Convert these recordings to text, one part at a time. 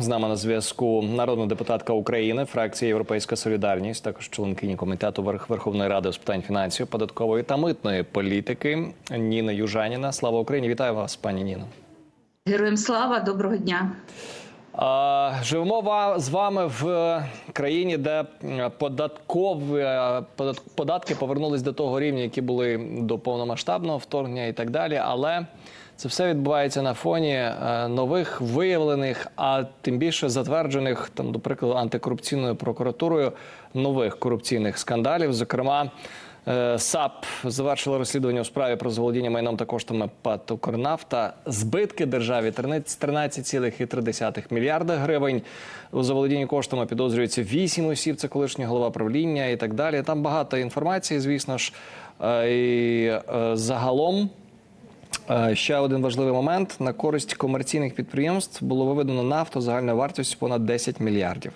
З нами на зв'язку народна депутатка України, фракція Європейська Солідарність, також членкині комітету Верх- Верховної Ради з питань фінансів, податкової та митної політики Ніна Южаніна. Слава Україні! Вітаю вас, пані Ніно. Героям слава, доброго дня. Живемо з вами в країні, де податкові е, податки повернулись до того рівня, які були до повномасштабного вторгнення і так далі. Але це все відбувається на фоні е, нових виявлених, а тим більше затверджених там, до прикладу, антикорупційною прокуратурою нових корупційних скандалів. Зокрема, Е, САП завершила розслідування у справі про заволодіння майном та коштами ПАТ «Укрнафта». Збитки державі 13,3 мільярда гривень. У заволодінні коштами підозрюється 8 осіб. Це колишній голова правління і так далі. Там багато інформації, звісно ж. Е, І е, загалом Е, Ще один важливий момент на користь комерційних підприємств було виведено нафту загальною вартістю понад 10 мільярдів.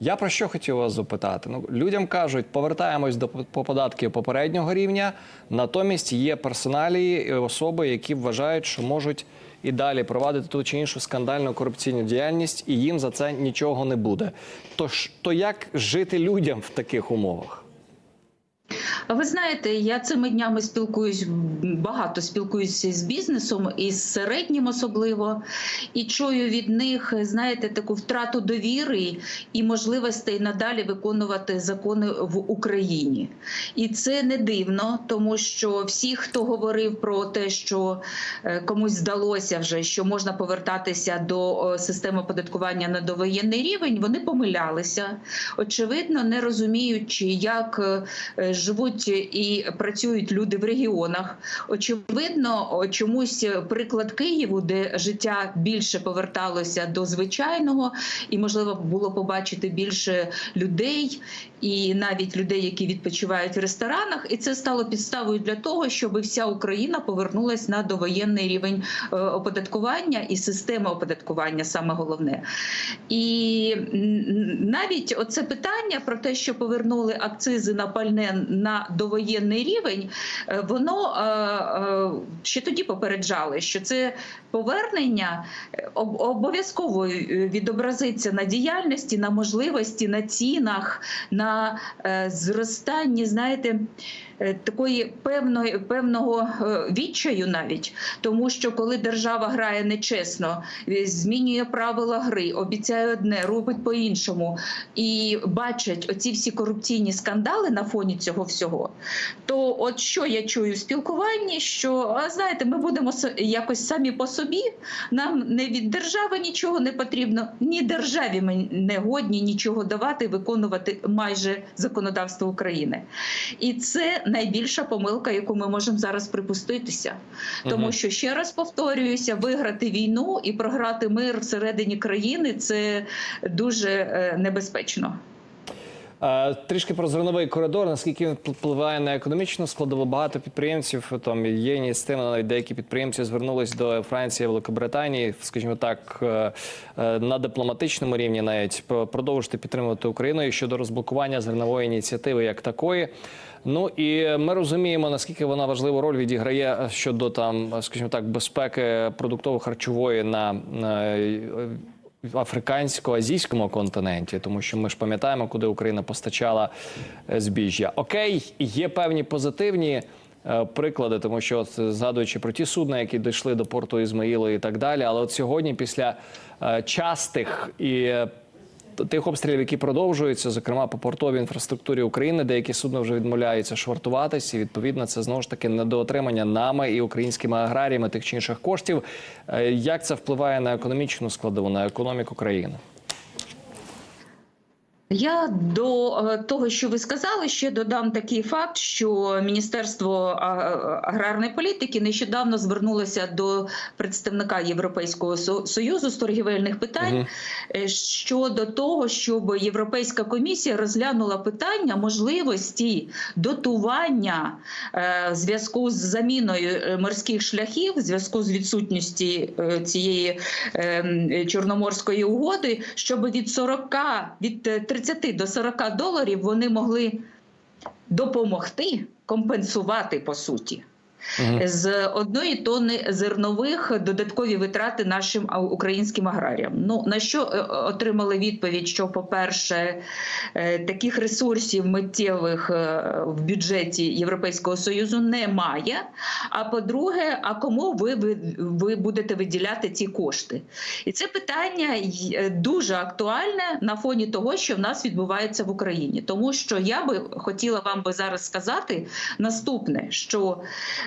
Я про що хотів вас запитати? Ну людям кажуть, повертаємось до по- податків попереднього рівня. Натомість є персоналії і особи, які вважають, що можуть і далі провадити ту чи іншу скандальну корупційну діяльність, і їм за це нічого не буде. Тож то як жити людям в таких умовах? А ви знаєте, я цими днями спілкуюсь багато спілкуюся з бізнесом і з середнім особливо, і чую від них, знаєте, таку втрату довіри і можливостей надалі виконувати закони в Україні. І це не дивно, тому що всі, хто говорив про те, що е, комусь здалося вже, що можна повертатися до системи оподаткування на довоєнний рівень, вони помилялися. Очевидно, не розуміючи, як е, живуть і працюють люди в регіонах. Очевидно, чомусь приклад Києву, де життя більше поверталося до звичайного, і можливо було побачити більше людей, і навіть людей, які відпочивають в ресторанах, і це стало підставою для того, щоб вся Україна повернулась на довоєнний рівень е, оподаткування і система оподаткування саме головне. І навіть оце питання про те, що повернули акцизи на пальне на довоєнний рівень, е, воно е, ще тоді попереджали, що це повернення об- обов'язково відобразиться на діяльності, на можливості, на цінах, на е, зростання, знаєте. Е, Такої певної певного е, відчаю навіть тому, що коли держава грає нечесно, е, змінює правила гри, обіцяє одне, робить по-іншому, і бачать оці всі корупційні скандали на фоні цього всього, то от що я чую в спілкуванні, що а знаєте, ми будемо якось самі по собі. Нам не від держави нічого не потрібно, ні державі ми не годні нічого давати, виконувати майже законодавство України. І це найбільша помилка, яку ми можемо зараз припуститися. Тому що ще раз повторююся, виграти війну і програти мир всередині країни це дуже е, небезпечно. Е, Трішки про зерновий коридор. Наскільки він впливає на економічну складову, багато підприємців там є ініціатива, навіть деякі підприємці звернулись до Франції, Великобританії, скажімо так, е, е, на дипломатичному рівні, навіть продовжити підтримувати Україну і щодо розблокування зернової ініціативи як такої. Ну і ми розуміємо, наскільки вона важливу роль відіграє е, щодо там, е, скажімо так, безпеки продуктово-харчової на. Африкансько-азійському континенті, тому що ми ж пам'ятаємо, куди Україна постачала е, збіжжя. Окей, є певні позитивні. е, Приклади, тому що от, згадуючи про ті судна, які дійшли до порту Ізмаїла і так далі. Але от сьогодні, після е, частих і тих обстрілів, які продовжуються, зокрема по портовій інфраструктурі України, деякі судна вже відмовляються швартуватись, і відповідно це знову ж таки недоотримання нами і українськими аграріями тих чи інших коштів. Е, Як це впливає на економічну складову, на економіку країни? Я до е, того, що ви сказали, ще додам такий факт, що Міністерство аграрної політики нещодавно звернулося до представника Європейського союзу з торгівельних питань е, щодо того, щоб Європейська комісія розглянула питання можливості дотування е, в зв'язку з заміною е, морських шляхів, в зв'язку з відсутністю е, цієї е, чорноморської угоди, щоб від 40, від е, 30 до 40 доларів вони могли допомогти компенсувати по суті. З одної тонни зернових додаткові витрати нашим українським аграріям. Ну на що е, отримали відповідь? Що, по-перше, е, таких ресурсів миттєвих е, в бюджеті Європейського союзу немає. А по-друге, а кому ви, ви, ви будете виділяти ці кошти? І це питання е, дуже актуальне на фоні того, що в нас відбувається в Україні. Тому що я би хотіла вам би зараз сказати наступне: що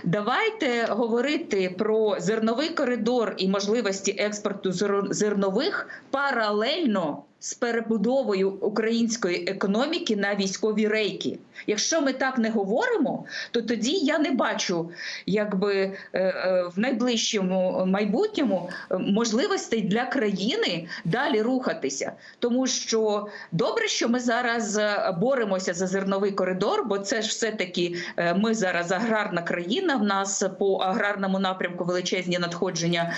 давайте говорити про зерновий коридор і можливості експорту зер- зернових паралельно. З перебудовою української економіки на військові рейки. Якщо ми так не говоримо, то тоді я не бачу, якби е, е, в найближчому майбутньому е, можливостей для країни далі рухатися. Тому що добре, що ми зараз боремося за зерновий коридор, бо це ж все-таки е, ми зараз аграрна країна. В нас по аграрному напрямку величезні надходження,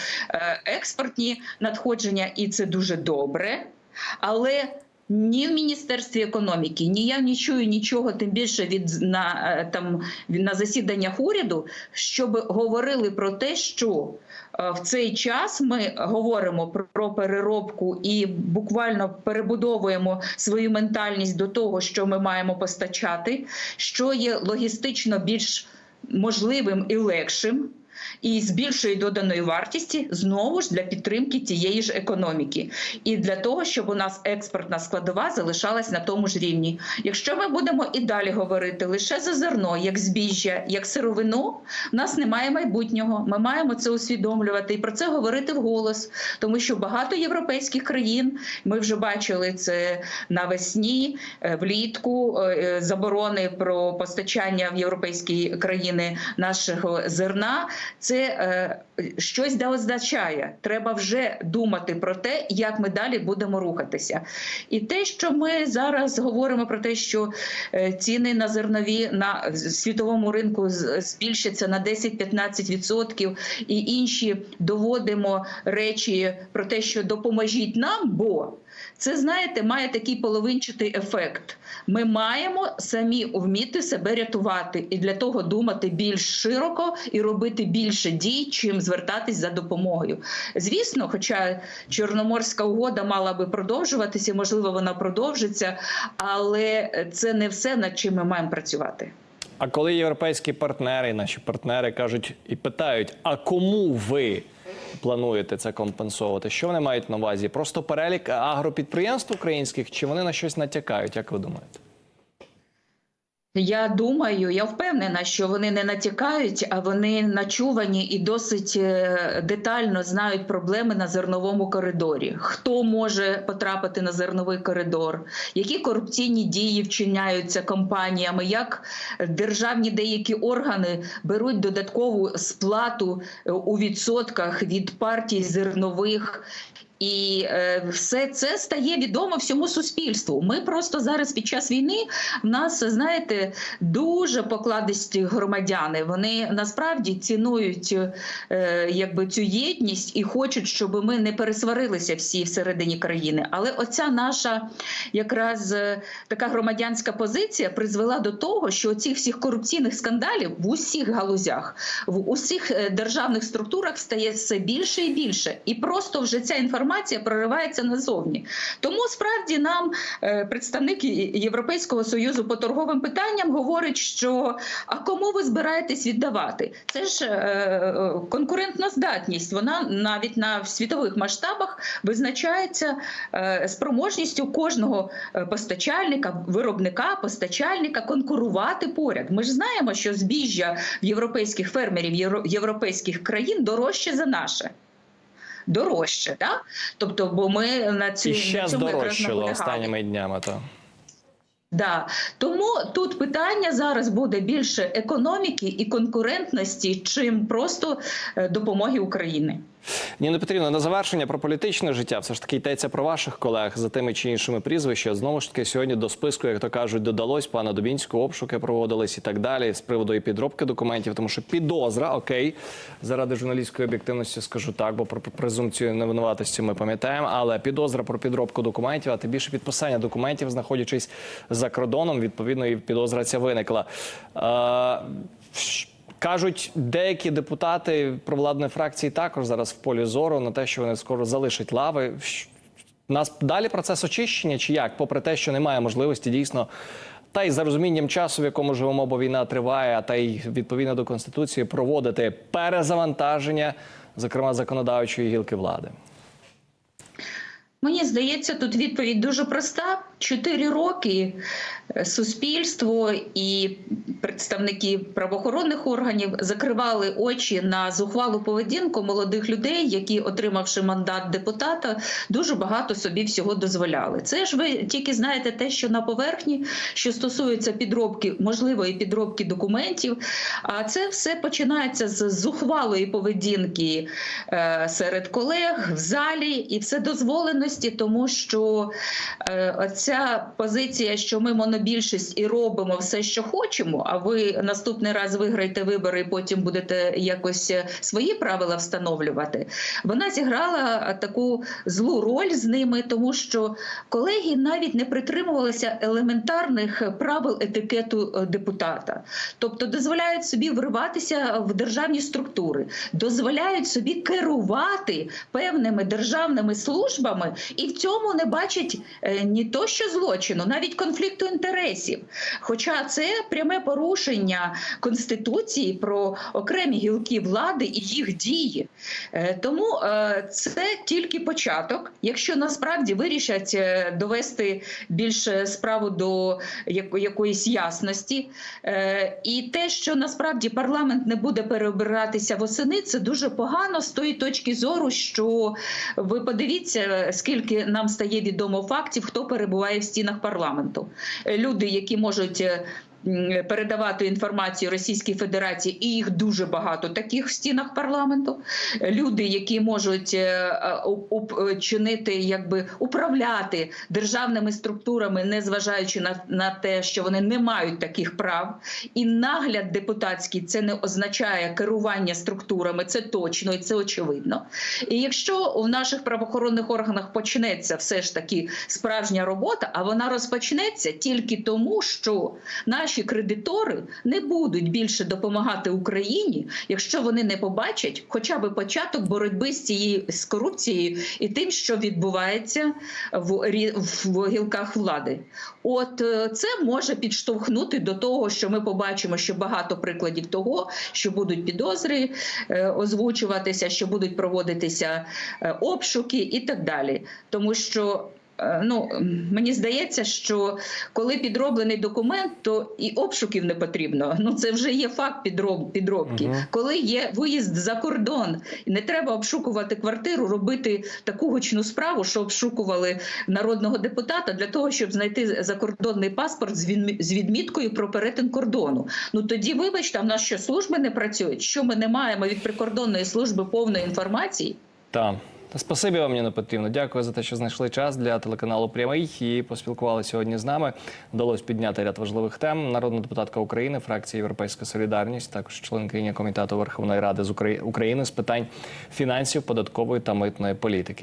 експортні надходження, і це дуже добре. Але ні в міністерстві економіки, ні я не чую нічого, тим більше від на е, там на засіданнях уряду, щоб говорили про те, що е, в цей час ми говоримо про переробку і буквально перебудовуємо свою ментальність до того, що ми маємо постачати, що є логістично більш можливим і легшим. І з більшої доданої вартості знову ж для підтримки тієї ж економіки, і для того, щоб у нас експортна складова залишалась на тому ж рівні. Якщо ми будемо і далі говорити лише за зерно, як збіжжя, як сировину, в нас немає майбутнього. Ми маємо це усвідомлювати і про це говорити вголос, тому що багато європейських країн ми вже бачили це навесні, е, влітку е, заборони про постачання в європейські країни нашого зерна. Це е, щось да означає. Треба вже думати про те, як ми далі будемо рухатися. І те, що ми зараз говоримо про те, що е, ціни на зернові на світовому ринку збільшаться на 10-15%, і інші доводимо речі про те, що допоможіть нам, бо це знаєте, має такий половинчатий ефект. Ми маємо самі вміти себе рятувати і для того думати більш широко і робити більше дій, чим звертатись за допомогою. Звісно, хоча Чорноморська угода мала би продовжуватися, можливо, вона продовжиться, але це не все, над чим ми маємо працювати. А коли європейські партнери, наші партнери кажуть і питають: а кому ви плануєте це компенсувати? Що вони мають на увазі? Просто перелік агропідприємств українських, чи вони на щось натякають? Як ви думаєте? Я думаю, я впевнена, що вони не натякають, а вони начувані і досить е, детально знають проблеми на зерновому коридорі. Хто може потрапити на зерновий коридор, які корупційні дії вчиняються компаніями, як державні деякі органи беруть додаткову сплату е, у відсотках від партій зернових. І е, все це стає відомо всьому суспільству. Ми просто зараз під час війни в нас знаєте дуже покладисті громадяни. Вони насправді цінують е, якби цю єдність і хочуть, щоб ми не пересварилися всі всередині країни. Але оця наша якраз е, така громадянська позиція призвела до того, що цих всіх корупційних скандалів в усіх галузях, в усіх е, державних структурах стає все більше і більше, і просто вже ця інформація проривається назовні. Тому справді нам е, представники Європейського союзу по торговим питанням говорять, що а кому ви збираєтесь віддавати? Це ж е, конкурентна здатність. Вона навіть на світових масштабах визначається е, спроможністю кожного постачальника, виробника, постачальника конкурувати поряд. Ми ж знаємо, що збіжжя в європейських фермерів європейських країн дорожче за наше. Дорожче, Да? Тобто, бо ми на цю І на ще цьому здорожчало останніми днями. То. Да. Тому тут питання зараз буде більше економіки і конкурентності, чим просто е, допомоги Україні. Ніна Петрівна, на завершення про політичне життя все ж таки йдеться про ваших колег за тими чи іншими прізвища. Знову ж таки, сьогодні до списку, як то кажуть, додалось пана Дубінського обшуки проводились і так далі з приводу і підробки документів, тому що підозра, окей, заради журналістської об'єктивності скажу так, бо про презумпцію невинуватості ми пам'ятаємо. Але підозра про підробку документів, а тим більше підписання документів, знаходячись за кордоном, відповідно, і підозра ця виникла. Е, Кажуть, деякі депутати провладної фракції також зараз в полі зору на те, що вони скоро залишать лави. Нас далі процес очищення чи як? Попри те, що немає можливості дійсно, та й за розумінням часу, в якому живемо, бо війна триває, та й відповідно до конституції проводити перезавантаження, зокрема законодавчої гілки влади. Мені здається, тут відповідь дуже проста. Чотири роки е, суспільство і представники правоохоронних органів закривали очі на зухвалу поведінку молодих людей, які, отримавши мандат депутата, дуже багато собі всього дозволяли. Це ж ви тільки знаєте те, що на поверхні, що стосується підробки, можливої підробки документів. А це все починається з зухвалої поведінки е, серед колег в залі і вседозволеності, тому що е, ця позиція, що ми монобільшість і робимо все, що хочемо, а ви наступний раз виграєте вибори, і потім будете якось е, свої правила встановлювати. Вона зіграла таку злу роль з ними, тому що колеги навіть не притримувалися елементарних правил етикету е, депутата, тобто дозволяють собі вриватися в державні структури, дозволяють собі керувати певними державними службами, і в цьому не бачать е, ні то, що злочину, навіть конфлікту інтересів. Хоча це пряме порушення конституції про окремі гілки влади і їх дії. Е, Тому е, це тільки початок. Якщо насправді вирішать е, довести більше справу до якоїсь ясності, і те, що насправді парламент не буде переобиратися восени, це дуже погано з тої точки зору, що ви подивіться, скільки нам стає відомо фактів, хто перебуває в стінах парламенту. Е, Люди, які можуть. Передавати інформацію Російській Федерації, і їх дуже багато таких в стінах парламенту. Люди, які можуть е, е, е, чинити, якби управляти державними структурами, незважаючи на, на те, що вони не мають таких прав. І нагляд депутатський це не означає керування структурами, це точно і це очевидно. І якщо в наших правоохоронних органах почнеться все ж таки справжня робота, а вона розпочнеться тільки тому, що наші кредитори не будуть більше допомагати Україні, якщо вони не побачать хоча б початок боротьби з цією з корупцією і тим, що відбувається в, в гілках влади. От е, це може підштовхнути до того, що ми побачимо, що багато прикладів того, що будуть підозри е, озвучуватися, що будуть проводитися е, обшуки і так далі. Тому що. Е, Ну, мені здається, що коли підроблений документ, то і обшуків не потрібно. Ну це вже є факт підроб, підробки. Мгм. Коли є виїзд за кордон, не треба обшукувати квартиру, робити таку гучну справу, що обшукували народного депутата для того, щоб знайти закордонний паспорт з відміткою про перетин кордону. Ну тоді, вибачте, а в нас що служби не працюють? Що ми не маємо від прикордонної служби повної інформації? Та Та спасибі вам, Ніна Петрівна. Дякую за те, що знайшли час для телеканалу Прямий і поспілкувалися сьогодні з нами. Вдалося підняти ряд важливих тем. Народна депутатка України, фракція Європейська Солідарність, також членкиня комітету Верховної Ради з Украї- України з питань фінансів, податкової та митної політики.